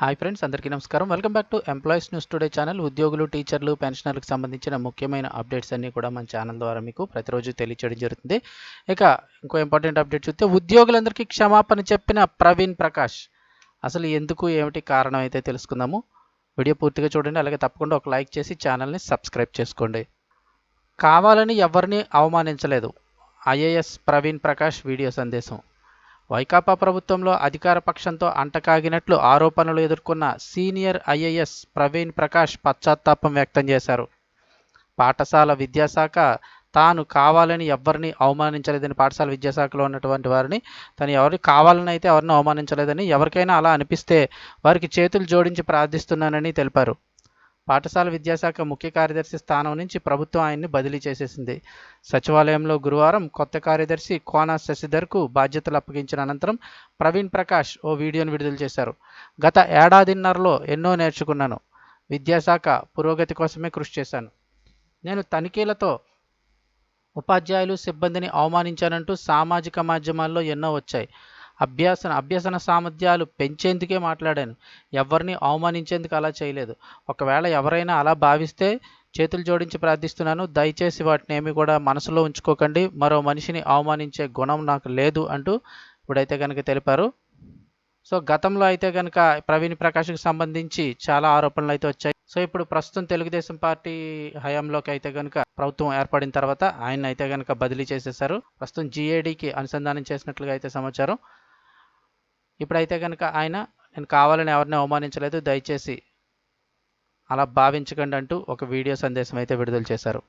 Hi friends అందరికీ నమస్కారం. Welcome back to employees news today channel. ఉద్యోగులు టీచర్లు పెన్షనర్లకు సంబంధించిన ముఖ్యమైన అప్డేట్స్ అన్నీ కూడా మన ఛానల్ ద్వారా మీకు ప్రతిరోజు తెలియచేయడం జరుగుతుంది. ఇక ఇంకో ఇంపార్టెంట్ అప్డేట్ చూస్తే ఉద్యోగులందరికీ క్షమాపణ చెప్పిన ప్రవీణ్ ప్రకాష్. అసలు ఎందుకు ఏమిటి కారణం అయితే తెలుసుకుందాము. వీడియో పూర్తిగా చూడండి అలాగే తప్పకుండా ఒక లైక్ చేసి ఛానల్ని సబ్స్క్రైబ్ చేసుకోండి. కావాలని ఎవరిని అవమానించలేదు. ఐఏఎస్ ప్రవీణ్ ప్రకాష్ వీడియో సందేశం. వైకాపా ప్రభుత్వంలో అధికార పక్షంతో అంటకాగినట్లు ఆరోపణలు ఎదుర్కొన్న సీనియర్ ఐఏఎస్ ప్రవీణ్ ప్రకాష్ పశ్చాత్తాపం వ్యక్తం చేశారు. పాఠశాల విద్యాశాఖ తాను కావాలని ఎవరిని అవమానించలేదని పాఠశాల విద్యాశాఖలో ఉన్నటువంటి వారిని తను ఎవరిని కావాలని అయితే ఎవరిని అవమానించలేదని ఎవరికైనా అలా అనిపిస్తే వారికి చేతులు జోడించి ప్రార్థిస్తున్నానని తెలిపారు. పాఠశాల విద్యాశాఖ ముఖ్య కార్యదర్శి స్థానం నుంచి ప్రభుత్వం ఆయన్ని బదిలీ చేసేసింది. సచివాలయంలో గురువారం కొత్త కార్యదర్శి కోన శశిధర్కు బాధ్యతలు అప్పగించిన అనంతరం ప్రవీణ్ ప్రకాష్ ఓ వీడియోను విడుదల చేశారు. గత ఏడాదిన్నరలో ఎన్నో నేర్చుకున్నాను. విద్యాశాఖ పురోగతి కోసమే కృషి చేశాను. నేను తనిఖీలతో ఉపాధ్యాయులు సిబ్బందిని అవమానించానంటూ సామాజిక మాధ్యమాల్లో ఎన్నో వచ్చాయి. అభ్యాసన అభ్యసన సామర్థ్యాలు పెంచేందుకే మాట్లాడాను. ఎవరిని అవమానించేందుకు అలా చేయలేదు. ఒకవేళ ఎవరైనా అలా భావిస్తే చేతులు జోడించి ప్రార్థిస్తున్నాను. దయచేసి వాటిని ఏమి కూడా మనసులో ఉంచుకోకండి. మరో మనిషిని అవమానించే గుణం నాకు లేదు అంటూ ఇప్పుడైతే కనుక తెలిపారు. సో గతంలో అయితే కనుక ప్రవీణ్ ప్రకాష్కి సంబంధించి చాలా ఆరోపణలు అయితే వచ్చాయి. సో ఇప్పుడు ప్రస్తుతం తెలుగుదేశం పార్టీ హయాంలోకి అయితే కనుక ప్రభుత్వం ఏర్పడిన తర్వాత ఆయన అయితే కనుక బదిలీ చేసేశారు. ప్రస్తుతం జీఏడీకి అనుసంధానం చేసినట్లుగా అయితే సమాచారం. ఇప్పుడైతే కనుక ఆయన నేను కావాలని ఎవరిని అవమానించలేదు దయచేసి అలా భావించకండి అంటూ ఒక వీడియో సందేశం అయితే విడుదల చేశారు.